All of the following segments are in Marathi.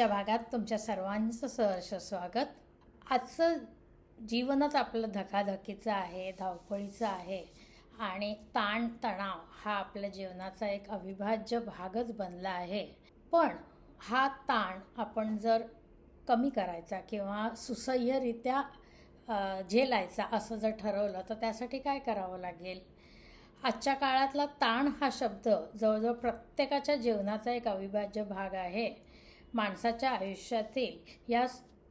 आजच्या भागात तुमच्या सर्वांचं सहर्ष स्वागत. आजचं जीवनच आपलं धकाधकीचं आहे धावपळीचं आहे आणि ताण तणाव हा आपल्या जीवनाचा एक अविभाज्य भागच बनला आहे. पण हा ताण आपण जर कमी करायचा किंवा सुसह्यरित्या झेलायचा असं जर ठरवलं तर त्यासाठी काय करावं लागेल? आजच्या काळातला ताण हा शब्द जवळजवळ प्रत्येकाच्या जीवनाचा एक अविभाज्य भाग आहे. माणसाच्या आयुष्यातील या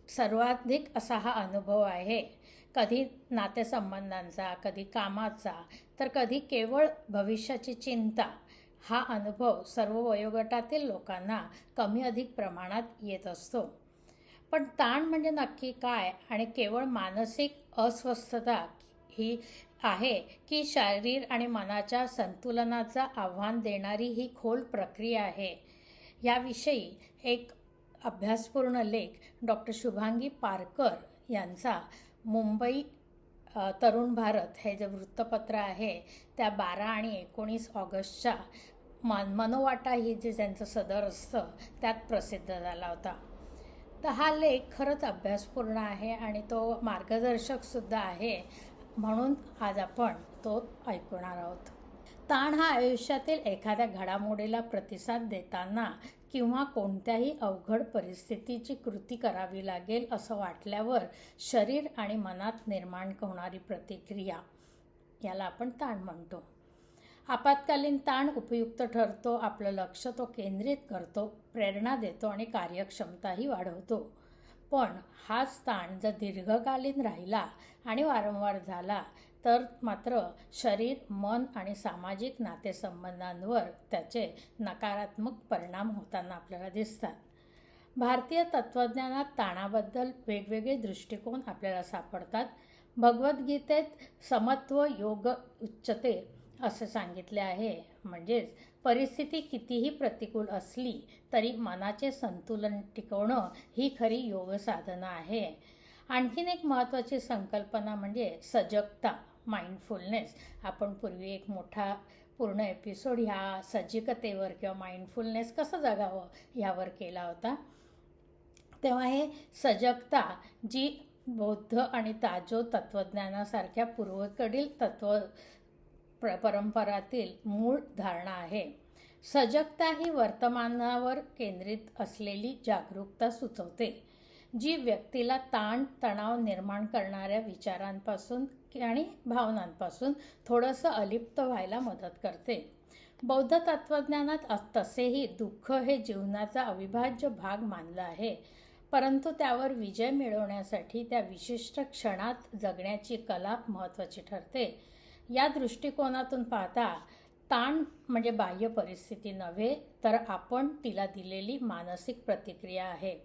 सर्वाधिक असा हा अनुभव आहे. कधी नातेसंबंधांचा कधी कामाचा तर कधी केवळ भविष्याची चिंता हा अनुभव सर्व वयोगटातील लोकांना कमी अधिक प्रमाणात येत असतो. पण ताण म्हणजे नक्की काय आणि केवळ मानसिक अस्वस्थता ही आहे की शारीर आणि मनाच्या संतुलनाचा आव्हान देणारी ही खोल प्रक्रिया आहे? याविषयी एक अभ्यासपूर्ण लेख डॉक्टर शुभांगी पारकर यांचा मुंबई तरुण भारत हे जे वृत्तपत्र आहे त्या बारा आणि एकोणीस ऑगस्टच्या मन मनोवाटा ही जे त्यांचं सदर असतं त्यात प्रसिद्ध झाला होता. तर हा लेख खरंच अभ्यासपूर्ण आहे आणि तो मार्गदर्शकसुद्धा आहे म्हणून आज आपण तो ऐकणार आहोत. ताण हा आयुष्यातील एखाद्या घडामोडीला प्रतिसाद देताना किंवा कोणत्याही अवघड परिस्थितीची कृती करावी लागेल असं वाटल्यावर शरीर आणि मनात निर्माण होणारी प्रतिक्रिया याला आपण ताण म्हणतो. आपत्कालीन ताण उपयुक्त ठरतो आपलं लक्ष तो केंद्रित करतो प्रेरणा देतो आणि कार्यक्षमताही वाढवतो. पण हाच ताण जर दीर्घकालीन राहिला आणि वारंवार झाला तर मात्र शरीर मन आणि सामाजिक नातेसंबंधांवर त्याचे नकारात्मक परिणाम होताना आपल्याला दिसतात. भारतीय तत्त्वज्ञानात ताणाबद्दल वेगवेगळे दृष्टिकोन आपल्याला सापडतात. भगवद्गीतेत समत्व योग उच्चते असे सांगितले आहे. म्हणजेच परिस्थिती कितीही प्रतिकूल असली तरी मनाचे संतुलन टिकवणं ही खरी योग साधना आहे. आणखीन एक महत्त्वाची संकल्पना म्हणजे सजगता. माइंडफुलनेस आपण पूर्वी एक मोठा पूर्ण एपिसोड ह्या सजगतेवर किंवा माइंडफुलनेस कसं जगावं ह्यावर केला होता. तेव्हा हे सजगता जी बौद्ध आणि ताजो तत्त्वज्ञानासारख्या पूर्वेकडील तत्व प्र परंपरातील मूळ धारणा आहे. सजगता ही वर्तमानावर केंद्रित असलेली जागरूकता सुचवते जी व्यक्तीला ताण तणाव निर्माण करणाऱ्या विचारांपासून आणि भावनांपासून थोडंसं अलिप्त व्हायला मदत करते. बौद्ध तत्त्वज्ञानात तसेही दुःख हे जीवनाचा अविभाज्य भाग मानला आहे. परंतु त्यावर विजय मिळवण्यासाठी त्या विशिष्ट क्षणात जगण्याची कला महत्त्वाची ठरते. या दृष्टिकोनातून पाहता ताण म्हणजे बाह्य परिस्थिती नव्हे तर आपण तिला दिलेली मानसिक प्रतिक्रिया आहे.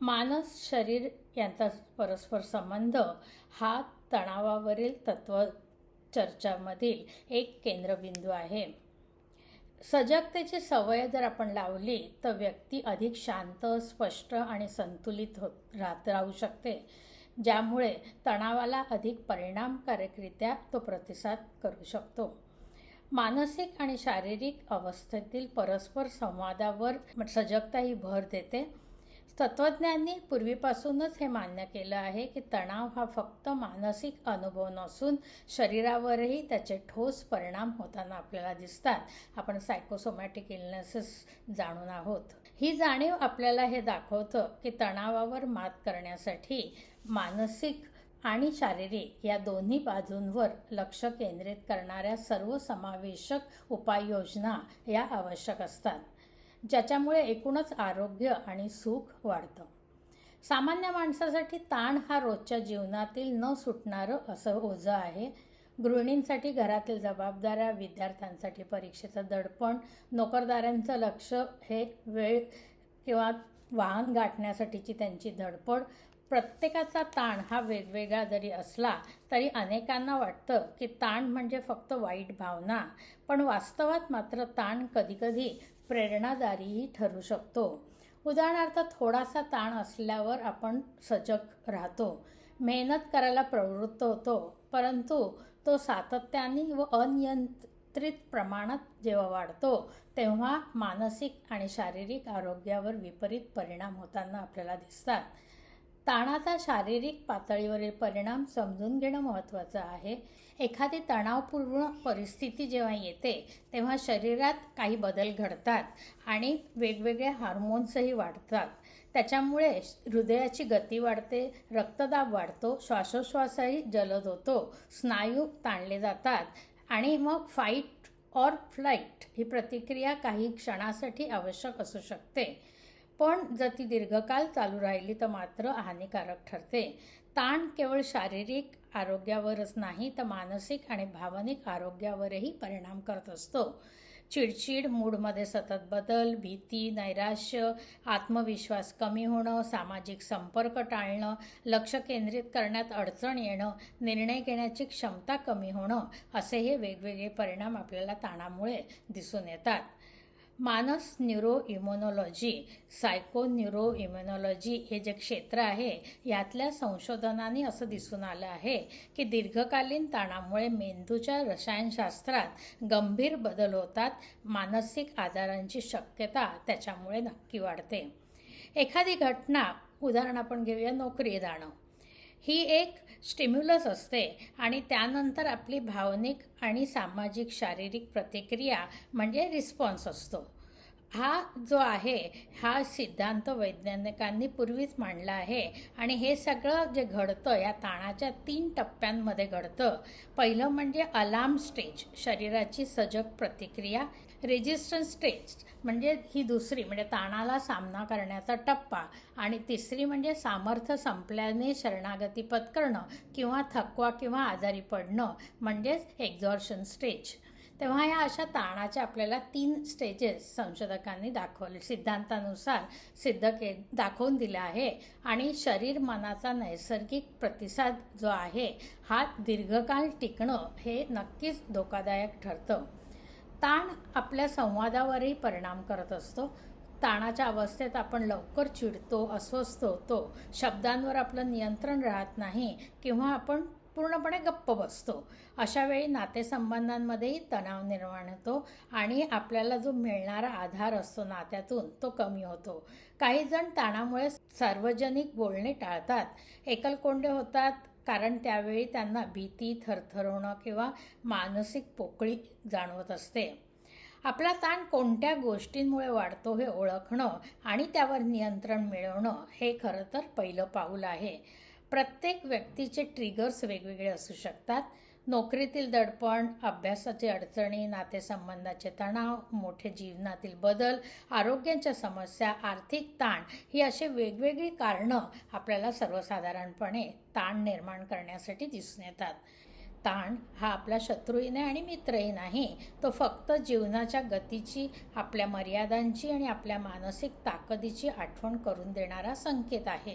मानस शरीर यांचा परस्पर संबंध हा तणावावरील तत्व चर्चामधील एक केंद्रबिंदू आहे. सजगतेची सवय जर आपण लावली तर व्यक्ती अधिक शांत स्पष्ट आणि संतुलित होत राहत राहू शकते ज्यामुळे तणावाला अधिक परिणामकारकरित्या तो प्रतिसाद करू शकतो. मानसिक आणि शारीरिक अवस्थेतील परस्पर संवादावर सजगता ही भर देते. तत्त्वज्ञांनी पूर्वीपासूनच हे मान्य केलं आहे की तणाव हा फक्त मानसिक अनुभव नसून शरीरावरही त्याचे ठोस परिणाम होताना आपल्याला दिसतात. आपण सायकोसोमॅटिक इलनेसेस जाणून आहोत. ही जाणीव आपल्याला हे दाखवतं की तणावावर मात करण्यासाठी मानसिक आणि शारीरिक या दोन्ही बाजूंवर लक्ष केंद्रित करणाऱ्या सर्वसमावेशक उपाययोजना या आवश्यक असतात. ज्याच्यामुळे एकूणच आरोग्य आणि सुख वाढतं. सामान्य माणसासाठी ताण हा रोजच्या जीवनातील न सुटणारं असं ओझं आहे. गृहिणींसाठी घरातील जबाबदाऱ्या विद्यार्थ्यांसाठी परीक्षेचं दडपण नोकरदारांचं लक्ष हे वेळ किंवा वाहन गाठण्यासाठीची त्यांची धडपड प्रत्येकाचा ताण हा वेगवेगळा जरी असला तरी अनेकांना वाटतं की ताण म्हणजे फक्त वाईट भावना. पण वास्तवात मात्र ताण कधीकधी प्रेरणादारीही ठरू शकतो. उदाहरणार्थ थोडासा ताण असल्यावर आपण सजग राहतो. मेहनत करायला प्रवृत्त होतो परंतु तो सातत्याने व अनियंत प्रमाणात जेव्हा वाढतो तेव्हा मानसिक आणि शारीरिक आरोग्यावर विपरीत परिणाम होताना आपल्याला दिसतात. ताणाचा शारीरिक पातळीवरील परिणाम समजून घेणं महत्त्वाचं आहे. एखादी तणावपूर्ण परिस्थिती जेव्हा येते तेव्हा शरीरात काही बदल घडतात आणि वेगवेगळे हार्मोन्सही वाढतात. त्याच्यामुळे हृदयाची गती वाढते रक्तदाब वाढतो श्वासोश्वासही जलद होतो स्नायू ताणले जातात आणि मग फाईट ऑर फ्लाईट ही प्रतिक्रिया काही क्षणासाठी आवश्यक असू शकते. पण जर ती दीर्घकाळ चालू राहिली तर मात्र हानिकारक ठरते. ताण केवळ शारीरिक आरोग्यावरच नाही तर मानसिक आणि भावनिक आरोग्यावरही परिणाम करत असतो. चिडचिड मूडमध्ये सतत बदल भीती नैराश्य आत्मविश्वास कमी होणं सामाजिक संपर्क टाळणं लक्ष केंद्रित करण्यात अडचण येणं निर्णय घेण्याची क्षमता कमी होणं असे हे वेगवेगळे परिणाम आपल्याला ताणामुळे दिसून येतात. मानस neuro immunology psycho neuro immunology हे जे क्षेत्र आहे यातल्या संशोधनाने असं दिसून आलं आहे की दीर्घकालीन ताणामुळे मेंदूच्या रसायनशास्त्रात गंभीर बदल होतात मानसिक आजारांची शक्यता त्याच्यामुळे नक्की वाढते. एखादी घटना उदाहरण आपण घेऊया नोकरी जाणं. ही एक स्टिम्युलस असते आणि त्यानंतर आपली भावनिक आणि सामाजिक शारीरिक प्रतिक्रिया म्हणजे रिस्पॉन्स असतो. हा जो आहे हा सिद्धांत वैज्ञानिकांनी पूर्वीच मांडला आहे आणि हे सगळं जे घडतं या ताणाच्या तीन टप्प्यांमध्ये घडतं. पहिलं म्हणजे अलार्म स्टेज शरीराची सजग प्रतिक्रिया. रेजिस्टन्स टेस्ट म्हणजे ही दुसरी म्हणजे ताणाला सामना करण्याचा टप्पा आणि तिसरी म्हणजे सामर्थ्य संपल्याने शरणागती पत्करणं किंवा थकवा किंवा आजारी पडणं म्हणजेच एक्झॉर्शन स्टेज तेव्हा या अशा ताणाच्या आपल्याला तीन स्टेजेस संशोधकांनी दाखवले. सिद्धांतानुसार सिद्ध के दाखवून दिलं आहे आणि शरीर मनाचा नैसर्गिक प्रतिसाद जो आहे हा दीर्घकाळ टिकणं हे नक्कीच धोकादायक ठरतं. ताण आपल्या संवादावरही परिणाम करत असतो. ताणाच्या अवस्थेत आपण लवकर चिडतो अस्वस्थ होतो. शब्दांवर आपलं नियंत्रण राहत नाही किंवा आपण पूर्णपणे गप्प बसतो. अशावेळी नातेसंबंधांमध्येही तणाव निर्माण होतो आणि आपल्याला जो मिळणारा आधार असतो नात्यातून तो कमी होतो. काही जण ताणामुळे सार्वजनिक बोलणे टाळतात. एकलकोंडे होतात कारण त्यावेळी त्यांना भीती थरथरवणं किंवा मानसिक पोकळी जाणवत असते. आपला ताण कोणत्या गोष्टींमुळे वाढतो हे ओळखणं आणि त्यावर नियंत्रण मिळवणं हे खरं तर पहिलं पाऊल आहे. प्रत्येक व्यक्तीचे ट्रिगर्स वेगवेगळे असू शकतात. नोकरीतील दडपण अभ्यासाची अडचणी नातेसंबंधाचे तणाव मोठे जीवनातील बदल आरोग्याच्या समस्या आर्थिक ताण ही अशी वेगवेगळी कारणं आपल्याला सर्वसाधारणपणे ताण निर्माण करण्यासाठी दिसून येतात. ताण हा आपला शत्रूही नाही आणि मित्रही नाही तो फक्त जीवनाच्या गतीची आपल्या मर्यादांची आणि आपल्या मानसिक ताकदीची आठवण करून देणारा संकेत आहे.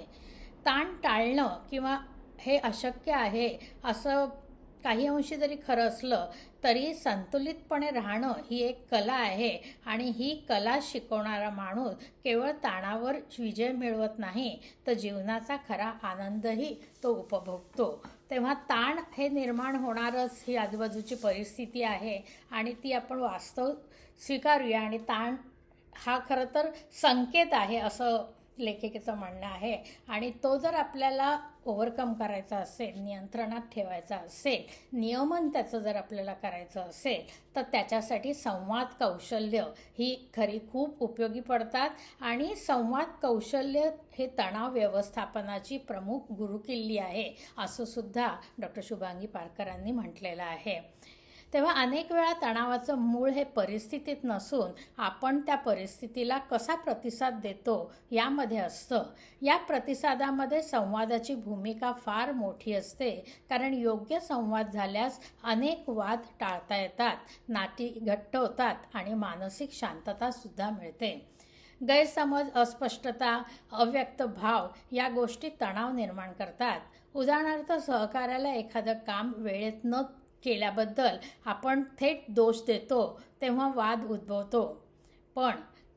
ताण टाळणं किंवा हे अशक्य आहे असं काही अंशी जरी खरं असलं तरी संतुलितपणे राहणं ही एक कला आहे आणि ही कला शिकवणारा माणूस केवळ ताणावर विजय मिळवत नाही तर जीवनाचा खरा आनंदही तो उपभोगतो. तेव्हा ताण हे निर्माण होणारच ही आजूबाजूची परिस्थिती आहे आणि ती आपण वास्तव स्वीकारूया आणि ताण हा खरं तर संकेत आहे असं लेखिकेचं म्हणणं आहे. आणि तो जर आपल्याला ओव्हरकम करायचा असेल नियंत्रणात ठेवायचा असेल नियमन त्याचं जर आपल्याला करायचं असेल तर त्याच्यासाठी संवाद कौशल्य ही खरी खूप उपयोगी पडतात. आणि संवाद कौशल्य हे तणाव व्यवस्थापनाची प्रमुख गुरुकिल्ली आहे असं सुद्धा डॉक्टर शुभांगी पारकरांनी म्हटलेलं आहे. तेव्हा अनेक वेळा तणावाचं मूळ हे परिस्थितीत नसून आपण त्या परिस्थितीला कसा प्रतिसाद देतो यामध्ये असतं. या प्रतिसादामध्ये संवादाची भूमिका फार मोठी असते कारण योग्य संवाद झाल्यास अनेक वाद टाळता येतात नाती घट्ट होतात आणि मानसिक शांततासुद्धा मिळते. गैरसमज अस्पष्टता अव्यक्त भाव या गोष्टी तणाव निर्माण करतात. उदाहरणार्थ सहकार्याला एखादं काम वेळेत न केल्याबद्दल आपण थेट दोष देतो तेव्हा वाद उद्भवतो. पण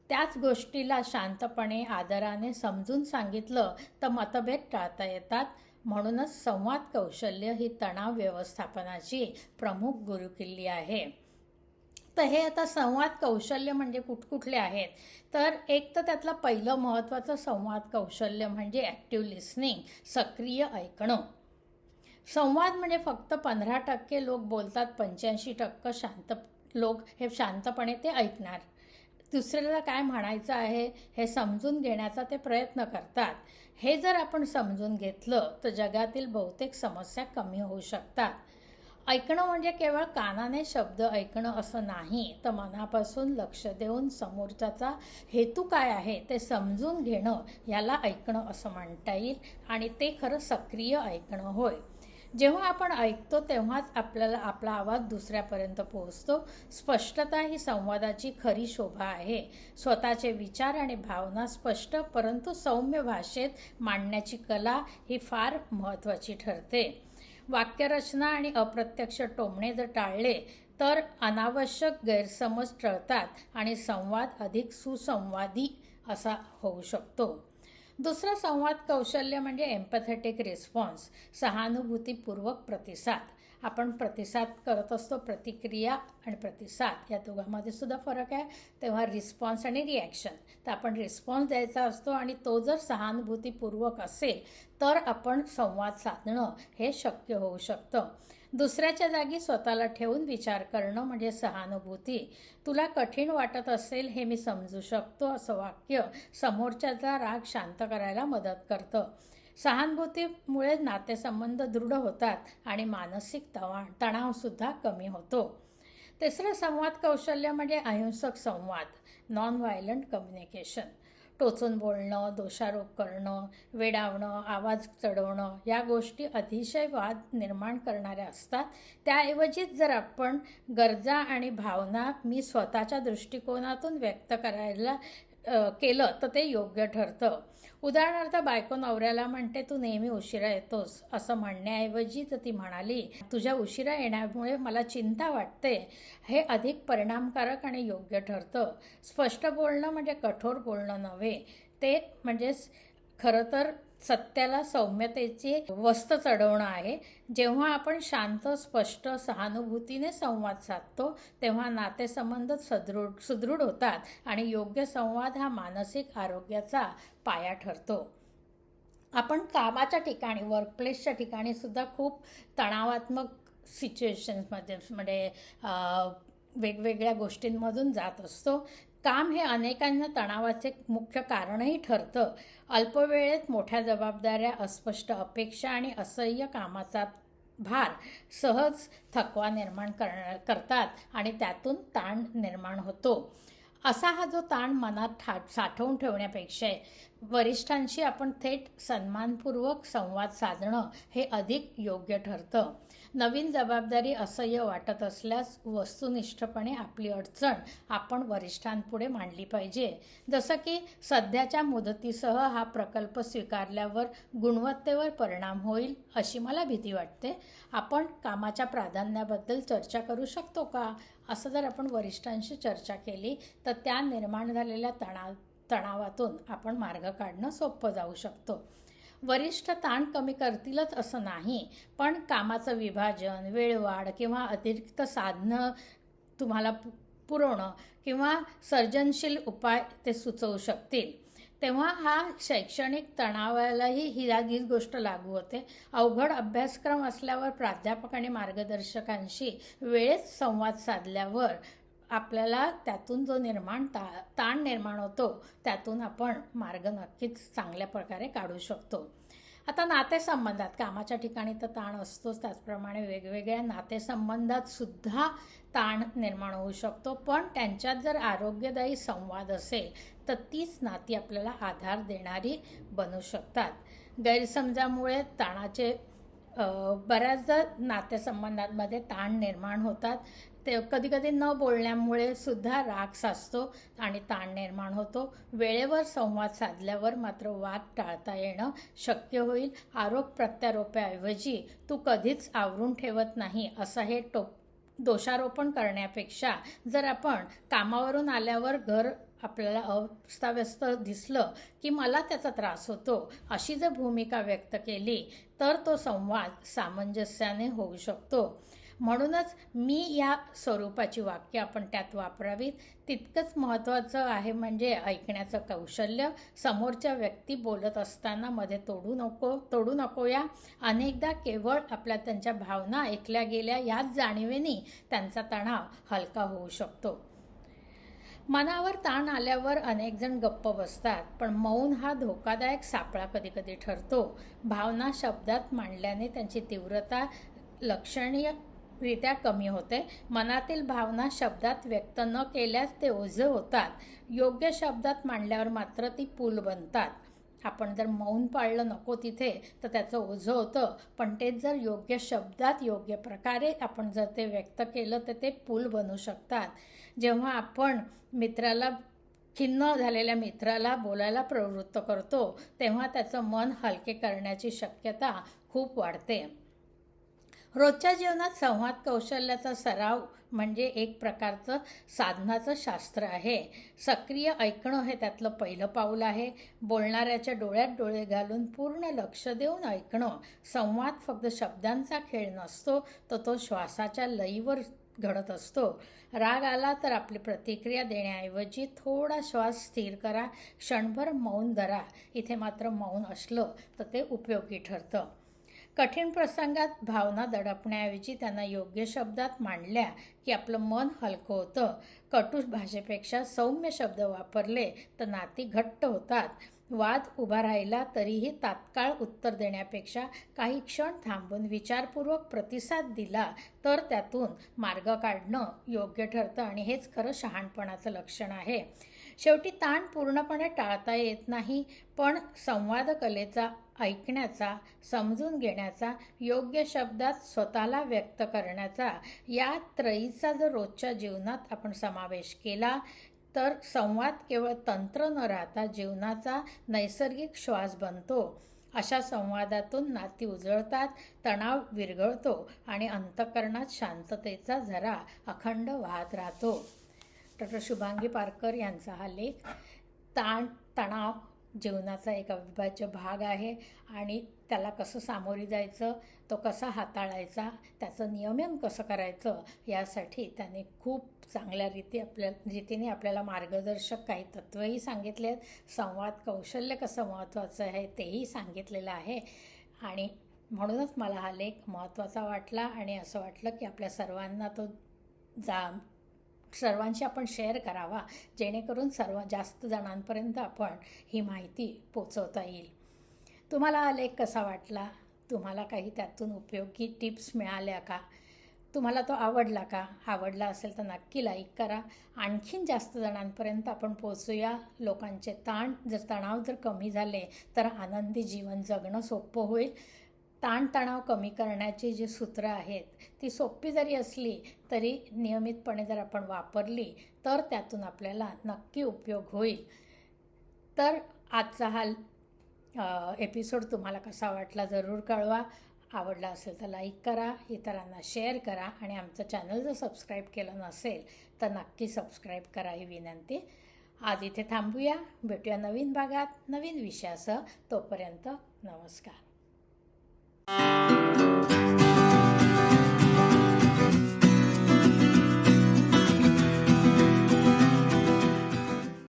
त्याच गोष्टीला शांतपणे आदराने समजून सांगितलं तर मतभेद टाळता येतात. म्हणूनच संवाद कौशल्य ही तणाव व्यवस्थापनाची प्रमुख गुरुकिल्ली आहे. तर हे आता संवाद कौशल्य म्हणजे कुठकुठले आहेत? तर एक तर त्यातलं पहिलं महत्त्वाचं संवाद कौशल्य म्हणजे ॲक्टिव्ह लिसनिंग सक्रिय ऐकणं. संवाद म्हणजे फक्त पंधरा टक्के लोक बोलतात पंच्याऐंशी टक्के शांत लोक हे शांतपणे ते ऐकणार. दुसऱ्याला काय म्हणायचं आहे हे समजून घेण्याचा ते प्रयत्न करतात. हे जर आपण समजून घेतलं तर जगातील बहुतेक समस्या कमी होऊ शकतात. ऐकणं म्हणजे केवळ कानाने शब्द ऐकणं असं नाही तर मनापासून लक्ष देऊन समोरच्याचा हेतू काय आहे ते समजून घेणं याला ऐकणं असं म्हणता येईल आणि ते खरं सक्रिय ऐकणं होय. जेव्हा आपण ऐकतो तेव्हाच आपल्याला आपला आवाज दुसऱ्यापर्यंत पोहोचतो. स्पष्टता ही संवादाची खरी शोभा आहे. स्वतःचे विचार आणि भावना स्पष्ट परंतु सौम्य भाषेत मांडण्याची कला ही फार महत्त्वाची ठरते. वाक्यरचना आणि अप्रत्यक्ष टोमणे जर टाळले तर अनावश्यक गैरसमज टळतात आणि संवाद अधिक सुसंवादी असा होऊ शकतो. दुसरं संवाद कौशल्य म्हणजे एम्पथेटिक रिस्पॉन्स सहानुभूतीपूर्वक प्रतिसाद. आपण प्रतिसाद करत असतो प्रतिक्रिया आणि प्रतिसाद या दोघांमध्ये सुद्धा फरक आहे. तेव्हा रिस्पॉन्स आणि रिॲक्शन तर आपण रिस्पॉन्स द्यायचा असतो आणि तो जर सहानुभूतीपूर्वक असेल तर आपण संवाद साधणं हे शक्य होऊ शकतं. दुसऱ्याच्या जागी स्वतःला ठेवून विचार करणं म्हणजे सहानुभूती. तुला कठीण वाटत असेल हे मी समजू शकतो असं वाक्य समोरच्याचा राग शांत करायला मदत करतं. सहानुभूतीमुळे नातेसंबंध दृढ होतात आणि मानसिक तवा तणावसुद्धा कमी होतो. तिसरं संवाद कौशल्य म्हणजे अहिंसक संवाद नॉन व्हायलंट कम्युनिकेशन टोचून बोलणं दोषारोप करणं वेडावणं आवाज चढवणं या गोष्टी अतिशय वाद निर्माण करणाऱ्या असतात. त्याऐवजीच जर आपण गरजा आणि भावना मी स्वतःच्या दृष्टिकोनातून व्यक्त करायला केलं तर ते योग्य ठरतं. उदाहरणार्थ बायको नवऱ्याला म्हणते तू नेहमी उशिरा येतोस. असं म्हणण्याऐवजी तर ती म्हणाली तुझ्या उशिरा येण्यामुळे मला चिंता वाटते. हे अधिक परिणामकारक आणि योग्य ठरतं. स्पष्ट बोलणं म्हणजे कठोर बोलणं नव्हे. ते म्हणजेच खरं तर सत्याला सौम्यतेची वस्त चढवणं आहे. जेव्हा आपण शांत स्पष्ट सहानुभूतीने संवाद साधतो तेव्हा नातेसंबंध सदृढ सुदृढ होतात आणि योग्य संवाद हा मानसिक आरोग्याचा पाया ठरतो. आपण कामाच्या ठिकाणी वर्कप्लेसच्या ठिकाणी सुद्धा खूप तणावात्मक सिच्युएशन्समध्ये म्हणजे वेगवेगळ्या गोष्टींमधून जात असतो. काम हे अनेकांना तणावाचे मुख्य कारणही ठरतं. अल्पवेळेत मोठ्या जबाबदाऱ्या अस्पष्ट अपेक्षा आणि असह्य कामाचा भार सहज थकवा निर्माण कर करतात आणि त्यातून ताण निर्माण होतो. असा हा जो ताण मनात ठा साठवून ठेवण्यापेक्षा वरिष्ठांशी आपण थेट सन्मानपूर्वक संवाद साधणं हे अधिक योग्य ठरतं. नवीन जबाबदारी असह्य वाटत असल्यास वस्तुनिष्ठपणे आपली अडचण आपण वरिष्ठांपुढे मांडली पाहिजे. जसं की सध्याच्या मुदतीसह हा प्रकल्प स्वीकारल्यावर गुणवत्तेवर परिणाम होईल अशी मला भीती वाटते. आपण कामाच्या प्राधान्याबद्दल चर्चा करू शकतो का? असं जर आपण वरिष्ठांशी चर्चा केली तर त्या निर्माण झालेल्या तणाव तणावातून आपण मार्ग काढणं सोपं जाऊ शकतो. वरिष्ठ ताण कमी करतीलच असं नाही पण कामाचं विभाजन वेळवाढ किंवा अतिरिक्त साधनं तुम्हाला पुरवणं किंवा सर्जनशील उपाय ते सुचवू शकतील. तेव्हा हा शैक्षणिक तणावालाही ही हीच गोष्ट लागू होते. अवघड अभ्यासक्रम असल्यावर प्राध्यापक आणि मार्गदर्शकांशी वेळेत संवाद साधल्यावर आपल्याला त्यातून जो निर्माण ता ताण निर्माण होतो त्यातून आपण मार्ग नक्कीच चांगल्या प्रकारे काढू शकतो. आता नातेसंबंधात कामाच्या ठिकाणी तर ताण असतोच त्याचप्रमाणे वेगवेगळ्या नातेसंबंधात सुद्धा ताण निर्माण होऊ शकतो. पण त्यांच्यात जर आरोग्यदायी संवाद असेल तर तीच नाती आपल्याला आधार देणारी बनू शकतात. गैरसमजामुळे ताणाचे बऱ्याचदा नातेसंबंधांमध्ये ताण निर्माण होतात. ते कधीकधी न बोलण्यामुळे सुद्धा राग साचतो आणि ताण निर्माण होतो. वेळेवर संवाद साधल्यावर मात्र वाद टाळता येणं शक्य होईल. आरोप प्रत्यारोपाऐवजी तू कधीच आवरून ठेवत नाही असं हे टोप दोषारोपण करण्यापेक्षा जर आपण कामावरून आल्यावर घर आपल्याला अस्ताव्यस्त दिसलं की मला त्याचा त्रास होतो अशी जर भूमिका व्यक्त केली तर तो संवाद सामंजस्याने होऊ शकतो. म्हणूनच मी या स्वरूपाची वाक्य आपण त्यात वापरावीत. तितकंच महत्त्वाचं आहे म्हणजे ऐकण्याचं कौशल्य. समोरच्या व्यक्ती बोलत असताना मध्ये तोडू नको तोडू नको या. अनेकदा केवळ आपल्या त्यांच्या भावना ऐकल्या गेल्या याच जाणीवेनी त्यांचा तणाव हलका होऊ शकतो. मनावर ताण आल्यावर अनेक जण गप्प बसतात पण मौन हा धोकादायक सापळा कधीकधी ठरतो. भावना शब्दात मांडल्याने त्यांची तीव्रता लक्षणीयरित्या कमी होते. मनातील भावना शब्दात व्यक्त न केल्यास ते ओझं होतात. योग्य शब्दात मांडल्यावर मात्र ती पूल बनतात. आपण जर मौन पाळलं नको तिथे तर त्याचं ओझं होतं. पण ते जर योग्य शब्दात योग्य प्रकारे आपण जर ते व्यक्त केलं तर ते पूल बनू शकतात. जेव्हा आपण मित्राला खिन्न झालेल्या मित्राला बोलायला प्रवृत्त करतो तेव्हा त्याचं मन हलके करण्याची शक्यता खूप वाढते. रोजच्या जीवनात संवाद कौशल्याचा सराव म्हणजे एक प्रकारचं साधनाचं शास्त्र आहे. सक्रिय ऐकणं हे त्यातलं पहिलं पाऊल आहे. बोलणाऱ्याच्या डोळ्यात डोळे घालून पूर्ण लक्ष देऊन ऐकणं. संवाद फक्त शब्दांचा खेळ नसतो तर तो श्वासाच्या लईवर घडत असतो. राग आला तर आपली प्रतिक्रिया देण्याऐवजी थोडा श्वास स्थिर करा. क्षणभर मौन धरा. इथे मात्र मौन असलं तर ते उपयोगी ठरतं. कठीण प्रसंगात भावना दडपण्याऐवजी त्यांना योग्य शब्दात मांडल्या की आपलं मन हलकं होतं. कटू भाषेपेक्षा सौम्य शब्द वापरले तर नाती घट्ट होतात. वाद उभा राहिला तरीही तात्काळ उत्तर देण्यापेक्षा काही क्षण थांबून विचारपूर्वक प्रतिसाद दिला तर त्यातून मार्ग काढणं योग्य ठरतं आणि हेच खरं शहाणपणाचं लक्षण आहे. शेवटी ताण पूर्णपणे टाळता येत नाही पण संवाद कलेचा ऐकण्याचा समजून घेण्याचा योग्य शब्दात स्वतःला व्यक्त करण्याचा या त्रयीचा जर रोजच्या जीवनात आपण समावेश केला तर संवाद केवळ तंत्र न राहता जीवनाचा नैसर्गिक श्वास बनतो. अशा संवादातून नाती उजळतात तणाव विरघळतो आणि अंतकरणात शांततेचा झरा अखंड वाहत राहतो. डॉक्टर शुभांगी पारकर यांचा हा लेख ताण तणाव जीवनाचा एक अविभाज्य भाग आहे आणि त्याला कसं सामोरी जायचं तो कसा हाताळायचा त्याचं नियमन कसं करायचं यासाठी त्याने खूप चांगल्या रीती आपल्या रीतीने आपल्याला मार्गदर्शक काही तत्त्वही सांगितले आहेत. संवाद कौशल्य कसं महत्त्वाचं आहे तेही सांगितलेलं आहे. आणि म्हणूनच मला हा लेख महत्त्वाचा वाटला आणि असं वाटलं की आपल्या सर्वांना तो जा सर्वांशी आपण शेअर करावा जेणेकरून सर्व जास्त जणांपर्यंत आपण ही माहिती पोचवता येईल. तुम्हाला आलेख लेख कसा वाटला? तुम्हाला काही त्यातून उपयोगी टिप्स मिळाल्या का? तुम्हाला तो आवडला का? आवडला असेल तर नक्की लाईक करा. आणखीन जास्त जणांपर्यंत आपण पोचूया लोकांचे ताण जर तणाव जर कमी झाले तर आनंदी जीवन जगणं सोपं होईल. ताणतणाव कमी करण्याची जी सूत्रं आहेत ती सोपी जरी असली तरी नियमितपणे जर आपण वापरली तर त्यातून आपल्याला नक्की उपयोग होईल. तर आजचा हा एपिसोड तुम्हाला कसा वाटला जरूर कळवा. आवडला असेल तर लाईक करा इतरांना शेअर करा आणि आमचं चॅनल जर सबस्क्राईब केलं नसेल तर नक्की सबस्क्राईब करा ही विनंती. आज इथे थांबूया. भेटूया नवीन भागात नवीन विषयासह. तोपर्यंत नमस्कार. Thank you.